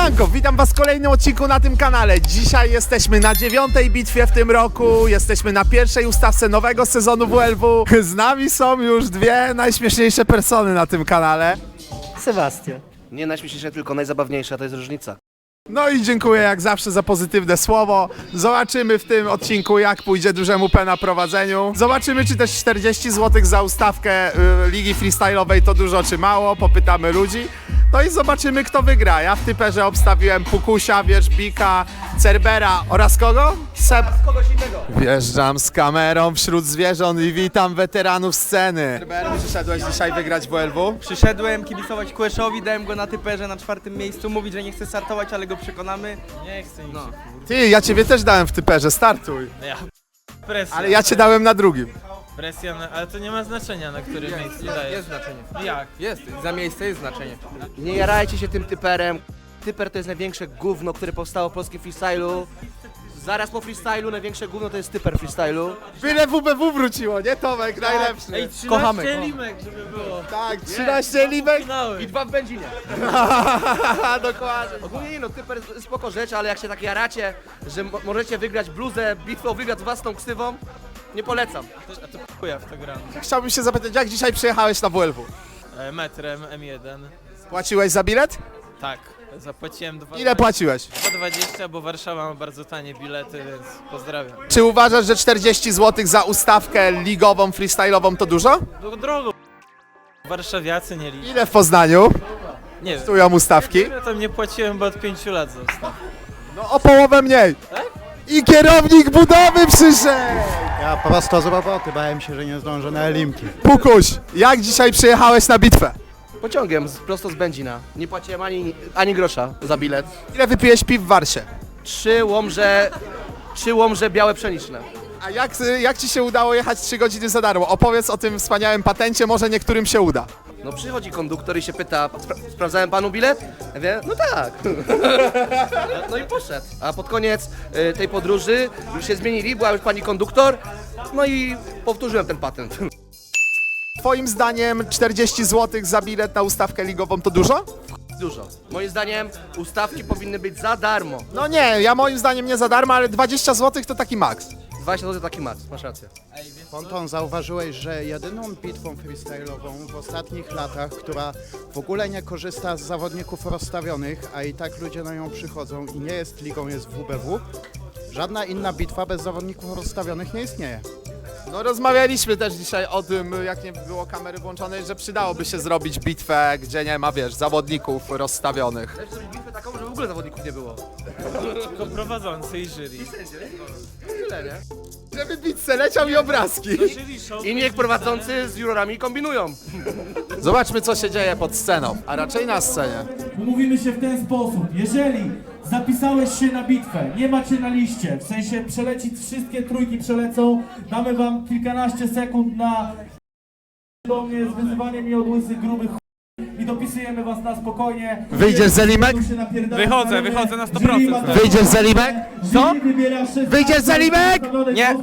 Siemanko, witam was w kolejnym odcinku na tym kanale. Dzisiaj jesteśmy na dziewiątej bitwie w tym roku, jesteśmy na pierwszej ustawce nowego sezonu WLW. Z nami są już dwie najśmieszniejsze persony na tym kanale. Sebastian. Nie najśmieszniejsze, tylko najzabawniejsze, to jest różnica. No i dziękuję jak zawsze za pozytywne słowo. Zobaczymy w tym odcinku jak pójdzie dużemu P na prowadzeniu. Zobaczymy czy też 40 zł za ustawkę y, Ligi Freestyle'owej to dużo czy mało, popytamy ludzi. No i zobaczymy kto wygra. Ja w typerze obstawiłem Pukusia, Wierzbika, Cerbera oraz kogo? Seb... Wjeżdżam z kamerą wśród zwierząt i witam weteranów sceny. Przyszedłeś dzisiaj wygrać WLW? Przyszedłem kibicować Kłeszowi, dałem go na typerze na czwartym miejscu, mówić, że nie chce startować, ale go przekonamy. Nie chcę nic. No. Ty, ja ciebie też dałem w typerze, startuj. Ja. Presja. Ale ja cię dałem na drugim. Presja, na, ale to nie ma znaczenia, na którym miejscu dajesz. Jest znaczenie. Jak? Jest, za miejsce jest znaczenie. Nie jarajcie się tym typerem. Typer to jest największe gówno, które powstało w polskim freestylu. Zaraz po freestylu największe gówno to jest typer freestylu. Byle WBW wróciło, nie Tomek? Najlepszy. Ej, 13 Kochamy go. limek, żeby było. Tak, 13 libek. I dwa w Będzinie. Dokładnie. Ogólnie nie no, typer jest spoko rzecz, ale jak się tak jaracie, że mo- możecie wygrać bluzę, bitwę o wywiad z własną ksywą, nie polecam. A to chuja w to gram. Chciałbym się zapytać, jak dzisiaj przyjechałeś na WLW? E, metrem M1. Płaciłeś za bilet? Tak. Zapłaciłem 2, Ile płaciłeś? 2,20, bo Warszawa ma bardzo tanie bilety, więc pozdrawiam. Czy uważasz, że 40 zł za ustawkę ligową, freestyle'ową to dużo? Dro- Drogo. Warszawiacy nie liczą. Ile w Poznaniu Nie wiem. kosztują ustawki? Ja tam nie płaciłem, bo od 5 lat został. No o połowę mniej. I kierownik budowy przyszedł! Ja po prostu z roboty, bałem się, że nie zdążę na Elimki. Pukuś, jak dzisiaj przyjechałeś na bitwę? Pociągiem, z, prosto z Będzina. Nie płaciłem ani, ani grosza za bilet. Ile wypiłeś piw w Warsie? Trzy łomże, trzy łomże białe pszeniczne. A jak, jak ci się udało jechać 3 godziny za darmo? Opowiedz o tym wspaniałym patencie, może niektórym się uda. No przychodzi konduktor i się pyta, spra sprawdzałem panu bilet? Ja mówię, no tak. No i poszedł. A pod koniec y, tej podróży już się zmienili, była już pani konduktor, no i powtórzyłem ten patent. Twoim zdaniem 40 zł za bilet na ustawkę ligową to dużo? Dużo. Moim zdaniem ustawki powinny być za darmo. No nie, ja moim zdaniem nie za darmo, ale 20 zł to taki maks. 20 zł taki max, masz rację. Ponton, zauważyłeś, że jedyną bitwą freestyle'ową w ostatnich latach, która w ogóle nie korzysta z zawodników rozstawionych, a i tak ludzie na nią przychodzą i nie jest ligą, jest WBW, żadna inna bitwa bez zawodników rozstawionych nie istnieje. No rozmawialiśmy też dzisiaj o tym, jak nie było kamery włączonej, że przydałoby się zrobić bitwę, gdzie nie ma, wiesz, zawodników rozstawionych. Chcesz zrobić bitwę taką, żeby w ogóle zawodników nie było. Tylko prowadzący i jury. Tyle, nie? Żeby pizzę leciał i obrazki. I niech prowadzący z jurorami kombinują. Zobaczmy, co się dzieje pod sceną, a raczej na scenie. Umówimy się w ten sposób. Jeżeli zapisałeś się na bitwę, nie macie na liście, w sensie przeleci, wszystkie trójki przelecą, damy wam kilkanaście sekund na do mnie z wyzywaniem mi od łysych grubych ch- i dopisujemy was na spokojnie. Wyjdziesz z Elimek? Wychodzę, wychodzę na 100%. Wyjdziesz z Elimek? Co? Wyjdziesz z Elimek? Nie.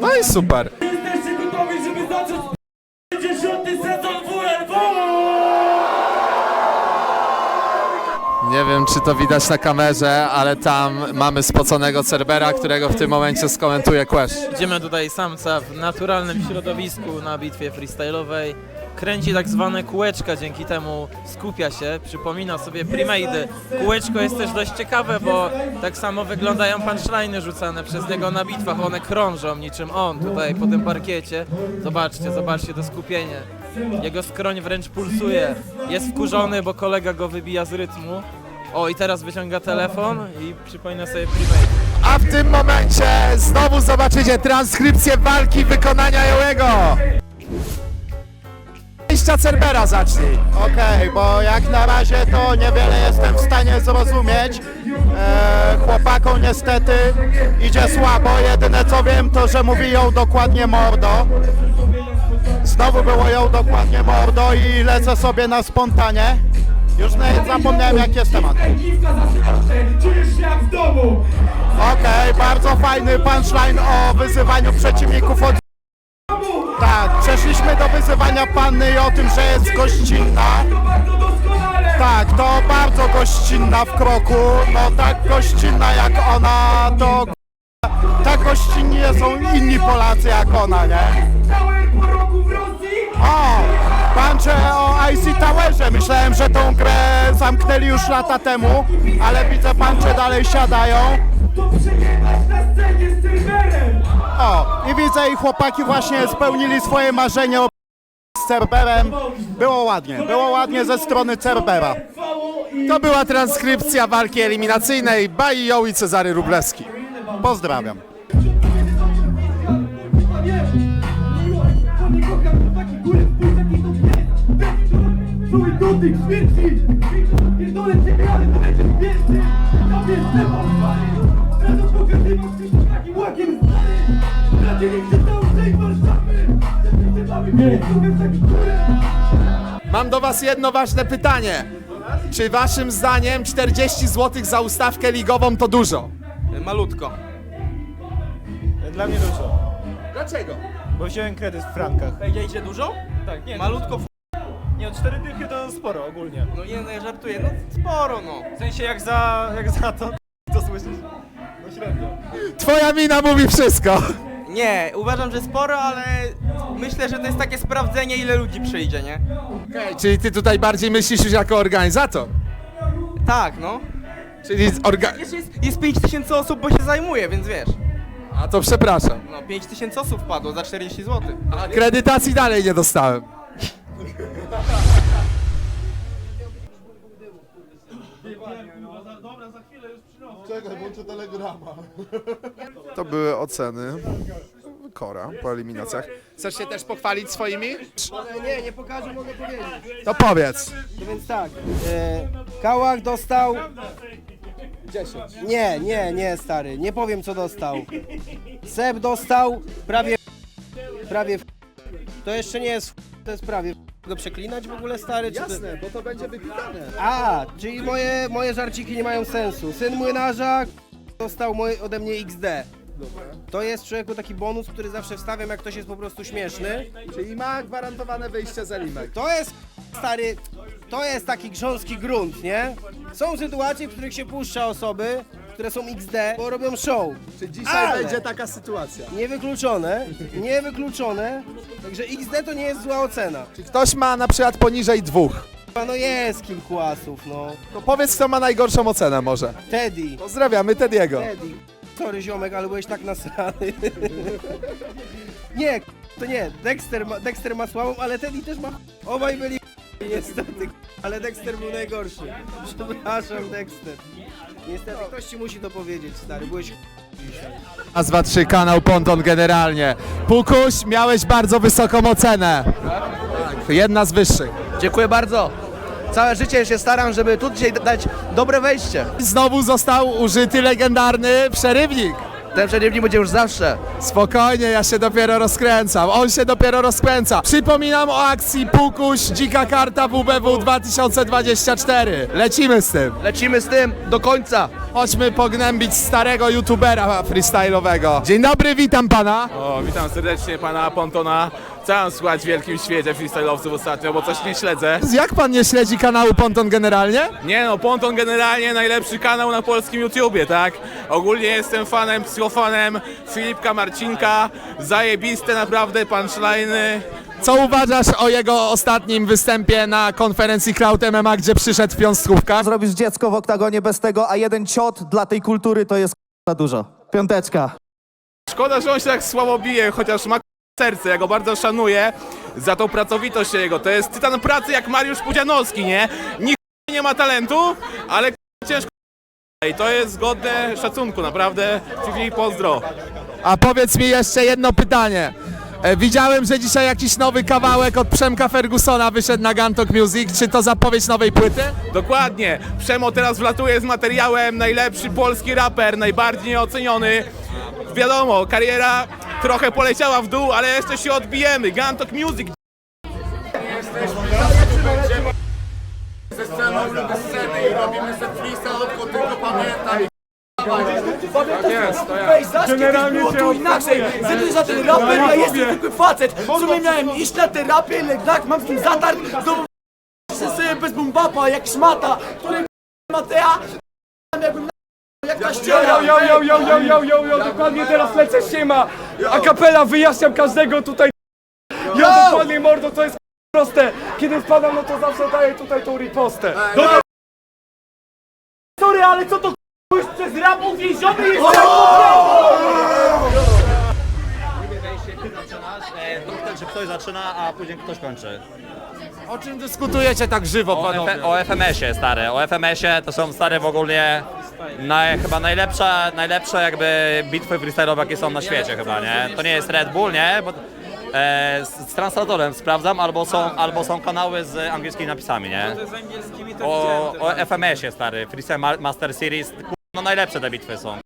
No i super. Jesteście gotowi, żeby zacząć Nie wiem, czy to widać na kamerze, ale tam mamy spoconego Cerbera, którego w tym momencie skomentuje Quest. Idziemy tutaj samca w naturalnym środowisku na bitwie freestyle'owej. Kręci tak zwane kółeczka, dzięki temu skupia się, przypomina sobie premade'y. Kółeczko jest też dość ciekawe, bo tak samo wyglądają punchline'y rzucane przez niego na bitwach. One krążą niczym on tutaj po tym parkiecie. Zobaczcie, zobaczcie to skupienie. Jego skroń wręcz pulsuje. Jest wkurzony, bo kolega go wybija z rytmu. O, i teraz wyciąga telefon i przypomina sobie premade. A w tym momencie znowu zobaczycie transkrypcję walki wykonania Jołego. Wyjścia Cerbera zacznij. Okej, bo jak na razie to niewiele jestem w stanie zrozumieć. E, chłopakom niestety idzie słabo. Jedyne co wiem to, że mówi ją dokładnie mordo. Znowu było ją dokładnie mordo i lecę sobie na spontanie. Już nawet zapomniałem jak jest temat. Czujesz się jak w domu! Okej, bardzo fajny punchline o wyzywaniu przeciwników od... Tak, przeszliśmy do wyzywania panny i o tym, że jest gościnna. To bardzo doskonale! Tak, to bardzo gościnna w kroku. No tak gościnna jak ona, to tak gościnni są inni Polacy jak ona, nie? O! Pancze o IC Towerze. Myślałem, że grę zamknęli już lata temu, ale widzę pancze dalej siadają. To na scenie z Silverem! O! I widzę i chłopaki właśnie spełnili swoje marzenie o z Cerberem. Było ładnie, było ładnie ze strony Cerbera. To była transkrypcja walki eliminacyjnej Bai Ją i Cezary Rublewski. Pozdrawiam. Cały dotyk śmierci! Pierdolę ciebie, ale to będzie więcej! Tobie Stefan Stary! Będą pokazywał się takim łakiem stary! Niech się część Warszawy! Wszyscy mamy w takim górę! Mam do Was jedno ważne pytanie. Czy Waszym zdaniem 40 zł za ustawkę ligową to dużo? Malutko. Dla mnie dużo, Dlaczego? bo wziąłem kredyt w frankach. Powiedzieliście dużo? Tak, nie, Malutko w... nie, no cztery dychy to sporo ogólnie. No nie, no ja żartuję, no sporo no. W sensie jak za, jak za to, to słyszysz? No średnio. Twoja mina mówi wszystko. Nie, uważam, że sporo, ale myślę, że to jest takie sprawdzenie, ile ludzi przyjdzie, nie? Okej, czyli Ty tutaj bardziej myślisz już jako organizator? Tak, no. Czyli orga... Wiesz, jest, jest 5000 osób, bo się zajmuję, więc wiesz. A to przepraszam. No 5000 osób wpadło za 40 zł. Akredytacji dalej nie dostałem. To były oceny Kora po eliminacjach. Chcesz się też pochwalić swoimi? Nie, nie pokażę, mogę powiedzieć. To powiedz. No więc tak, e, Kałach dostał... 10. Nie, nie, nie stary, nie powiem co dostał. Seb dostał prawie prawie To jeszcze nie jest to jest prawie go przeklinać w ogóle stary? Czy to... bo to będzie wypitane. A, czyli moje, moje żarciki nie mają sensu. Syn młynarza dostał moje, ode mnie XD. To jest człowieku taki bonus, który zawsze wstawiam jak ktoś jest po prostu śmieszny. Czyli ma gwarantowane wyjście z elimek. To jest stary, to jest taki grząski grunt, nie? Są sytuacje, w których się puszcza osoby, które są XD, bo robią show. Czy dzisiaj Ale- będzie taka sytuacja? Niewykluczone, niewykluczone. Także XD to nie jest zła ocena. Czy ktoś ma na przykład poniżej dwóch? Chyba no jest kilku asów, no. To powiedz, kto ma najgorszą ocenę może. Teddy. Pozdrawiamy Tediego. Teddy. Sorry ziomek, ale byłeś tak nasrany. nie, to nie. Dexter ma, Dexter ma słabą, ale Teddy też ma... Obaj byli niestety, ale Dexter był najgorszy. Przepraszam, Dexter. Niestety, ktoś ci musi to powiedzieć, stary. Byłeś dzisiaj. Nazwa 3, kanał Ponton generalnie. Pukuś, miałeś bardzo wysoką ocenę. Tak, jedna z wyższych. Dziękuję bardzo. Całe życie się staram, żeby tu dzisiaj dać dobre wejście. Znowu został użyty legendarny przerywnik. Ten przerywnik będzie już zawsze. Spokojnie, ja się dopiero rozkręcam. On się dopiero rozkręca. Przypominam o akcji Pukuś Dzika Karta WBW 2024. Lecimy z tym. Lecimy z tym do końca. Chodźmy pognębić starego youtubera freestyle'owego. Dzień dobry, witam pana. O, witam serdecznie pana Pontona. Co mam słuchać w wielkim świecie freestyle'owców ostatnio, bo coś nie śledzę. Jak pan nie śledzi kanału Ponton generalnie? Nie no, Ponton generalnie najlepszy kanał na polskim YouTubie, tak? Ogólnie jestem fanem, psychofanem Filipka Marcinka. Zajebiste naprawdę punchline'y. Co uważasz o jego ostatnim występie na konferencji Cloud MMA, gdzie przyszedł w piąstkówkach? Zrobisz dziecko w oktagonie bez tego, a jeden ciot dla tej kultury to jest za dużo. Piąteczka. Szkoda, że on się tak słabo bije, chociaż ma serce, ja go bardzo szanuję za tą pracowitość jego. To jest tytan pracy jak Mariusz Pudzianowski, nie? Nikt nie ma talentu, ale ciężko i to jest godne szacunku, naprawdę. Fifi, pozdro. A powiedz mi jeszcze jedno pytanie. E, Widziałem, że dzisiaj jakiś nowy kawałek od Przemka Fergusona wyszedł na Gantok Music. Czy to zapowiedź nowej płyty? Dokładnie. Przemo teraz wlatuje z materiałem najlepszy polski raper, najbardziej oceniony. Wiadomo, kariera trochę poleciała w dół, ale jeszcze się odbijemy. Gantok Music. Generalnie się inaczej. Zedy za ten raper, ja jestem zwykły facet. W sumie miałem iść na terapię, ale tak, mam z tym zatart. Znowu sobie bez bumbapa, jak szmata, który Matea, jakbym jak ta ściana. Yo, yo, yo, yo, yo, yo, yo, dokładnie teraz lecę siema. A kapela wyjaśniam każdego tutaj. Yo, dokładnie mordo, to jest proste. Kiedy wpadam, no to zawsze daję tutaj tą ripostę. Dobra. Sorry, ale co to już przez rap uwięziony jest? Czy ktoś zaczyna, a później ktoś kończy. O czym dyskutujecie tak żywo, O, panowie? F- o FMS-ie, stary. O FMS-ie to są stare w ogóle naj, chyba najlepsze, najlepsze jakby bitwy freestyle'owe, jakie są na świecie chyba, nie? To nie jest Red Bull, nie? Bo, e, z, z translatorem sprawdzam, albo są, albo są kanały z angielskimi napisami, nie? To z angielskimi to O, o FMS-ie, stary. Freestyle Ma- Master Series, ku- no najlepsze te bitwy są.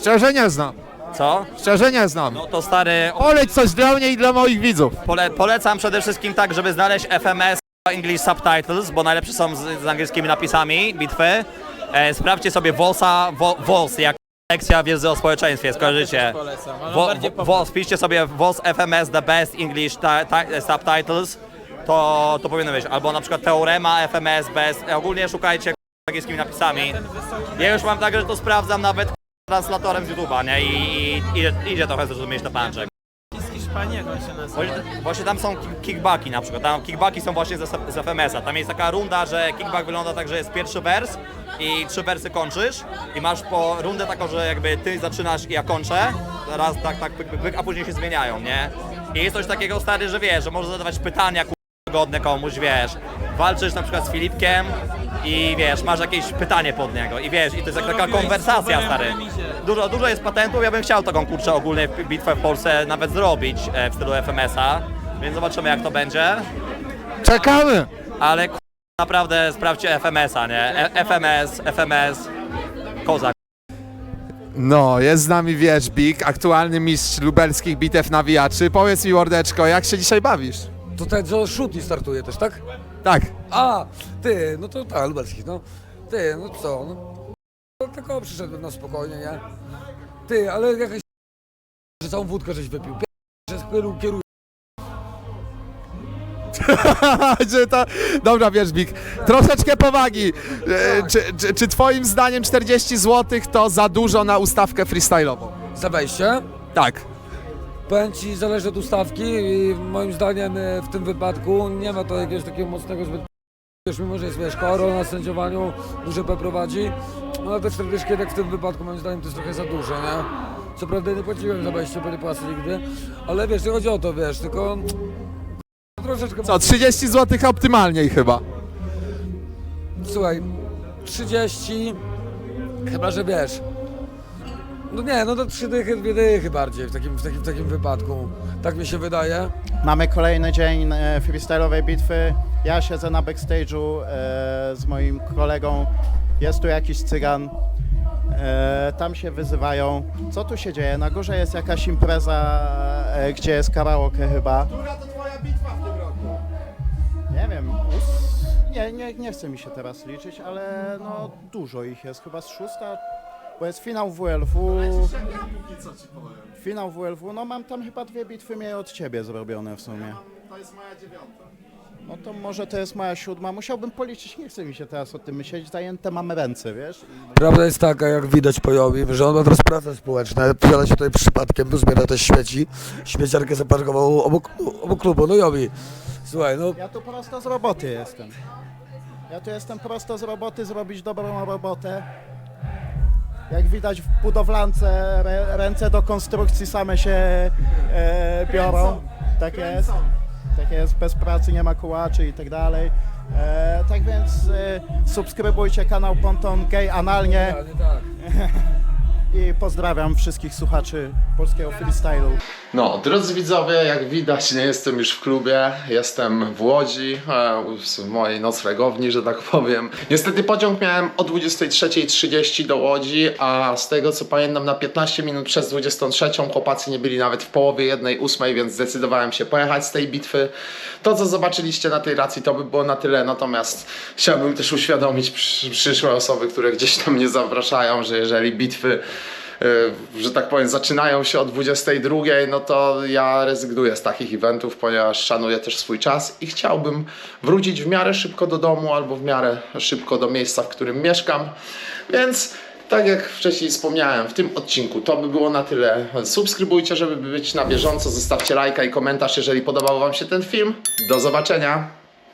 Szczerze nie znam. Co? Szczerze nie znam. No to stary, Poleć coś dla mnie i dla moich widzów. Pole, polecam przede wszystkim tak, żeby znaleźć FMS English Subtitles, bo najlepsze są z, z angielskimi napisami bitwy. E, sprawdźcie sobie Vo, VOS, jak lekcja wiedzy o społeczeństwie, skojarzycie. polecam, ale Wo, bardziej wo, po- VOS, wpiszcie sobie VOS FMS The Best English ta, ta, Subtitles, to, to powinno być. Albo na przykład Teorema FMS Best, e, ogólnie szukajcie angielskimi napisami. Ja już mam tak, że to sprawdzam nawet translatorem z YouTube'a, nie? I, i idzie, idzie trochę zrozumieć na panczek. Hiszpanii, jak on się nazywa. Właśnie, właśnie tam są ki- kickbacki na przykład, tam kickbacki są właśnie z, z FMS-a. Tam jest taka runda, że kickback wygląda tak, że jest pierwszy wers i trzy wersy kończysz i masz po rundę taką, że jakby ty zaczynasz i ja kończę, raz tak, tak, pyk, pyk, pyk, a później się zmieniają, nie? I jest coś takiego stary, że wiesz, że możesz zadawać pytania ku- godne komuś, wiesz, walczysz na przykład z Filipkiem i wiesz, masz jakieś pytanie pod niego i wiesz, i to jest jak taka konwersacja, stary. Dużo, dużo jest patentów, ja bym chciał taką kurczę ogólnie bitwę w Polsce nawet zrobić e, w stylu FMS-a, więc zobaczymy jak to będzie, Czekamy! ale k- naprawdę sprawdźcie FMS-a, nie? E, FMS, FMS, kozak. No, jest z nami Wierzbik, aktualny mistrz lubelskich bitew nawijaczy. Powiedz mi, Mordeczko, jak się dzisiaj bawisz? To ten, co Szuti startuje też, tak? Tak. A, ty, no to tak, lubelskich, no. Ty, no co, no. no tylko przyszedłem na spokojnie, nie? Ty, ale jakaś że całą wódkę żeś wypił. Że kieruj, kieruj. Że to... Dobra, Wierzbik, troszeczkę powagi. E, Czy, czy, czy twoim zdaniem 40 zł to za dużo na ustawkę freestyle'ową? Za wejście. Tak. Powiem ci, zależy od ustawki i moim zdaniem e, w tym wypadku nie ma to jakiegoś takiego mocnego zbyt Wiesz, mimo że jest wiesz, koro na sędziowaniu, duże P prowadzi, no ale te 40 jednak w tym wypadku moim zdaniem to jest trochę za dużo, nie? Co prawda nie płaciłem za wejście, bo nie płacę nigdy, ale wiesz, nie chodzi o to, wiesz, tylko troszeczkę... Co, 30 zł optymalniej chyba. Słuchaj, 30, chyba że wiesz. No nie, no to trzy dychy, dwie dychy bardziej w takim, w takim, w takim wypadku. Tak mi się wydaje. Mamy kolejny dzień e, freestyle'owej bitwy. Ja siedzę na backstage'u e, z moim kolegą. Jest tu jakiś cygan. E, tam się wyzywają. Co tu się dzieje? Na górze jest jakaś impreza, e, gdzie jest karaoke chyba. Która to twoja bitwa w tym roku? Nie wiem. ós- Nie, nie, nie chce mi się teraz liczyć, ale no dużo ich jest. Chyba z szósta, bo jest finał WLW. Finał WLW, no mam tam chyba dwie bitwy mniej od ciebie zrobione w sumie. To jest moja dziewiąta. No to może to jest moja siódma. Musiałbym policzyć, nie chce mi się teraz o tym myśleć. Zajęte mamy ręce, wiesz? Prawda jest taka, jak widać po Jowi, że on ma teraz prace społeczne. Wsiada się tutaj przypadkiem, bo zbiera też śmieci. Śmieciarkę zaparkował obok, obok klubu. No Jowi, słuchaj, no Ja tu prosto z roboty jestem. Ja tu jestem prosto z roboty zrobić dobrą robotę. Jak widać w budowlance re, ręce do konstrukcji same się e, biorą. Tak jest. Tak jest, bez pracy nie ma kułaczy i tak dalej. E, tak więc e, subskrybujcie kanał Ponton Gay Analnie tak. i pozdrawiam wszystkich słuchaczy polskiego freestylu. No, drodzy widzowie, jak widać, nie jestem już w klubie, jestem w Łodzi, e, w mojej noclegowni, że tak powiem. Niestety pociąg miałem o 23.30 do Łodzi, a z tego co pamiętam na 15 minut przez 23 chłopacy nie byli nawet w połowie jednej ósmej, więc zdecydowałem się pojechać z tej bitwy. To co zobaczyliście na tej racji to by było na tyle, natomiast chciałbym też uświadomić przy, przyszłe osoby, które gdzieś tam mnie zapraszają, że jeżeli bitwy że tak powiem, zaczynają się o 22, no to ja rezygnuję z takich eventów, ponieważ szanuję też swój czas i chciałbym wrócić w miarę szybko do domu albo w miarę szybko do miejsca, w którym mieszkam. Więc tak jak wcześniej wspomniałem, w tym odcinku to by było na tyle. Subskrybujcie, żeby być na bieżąco, zostawcie lajka i komentarz, jeżeli podobał Wam się ten film. Do zobaczenia!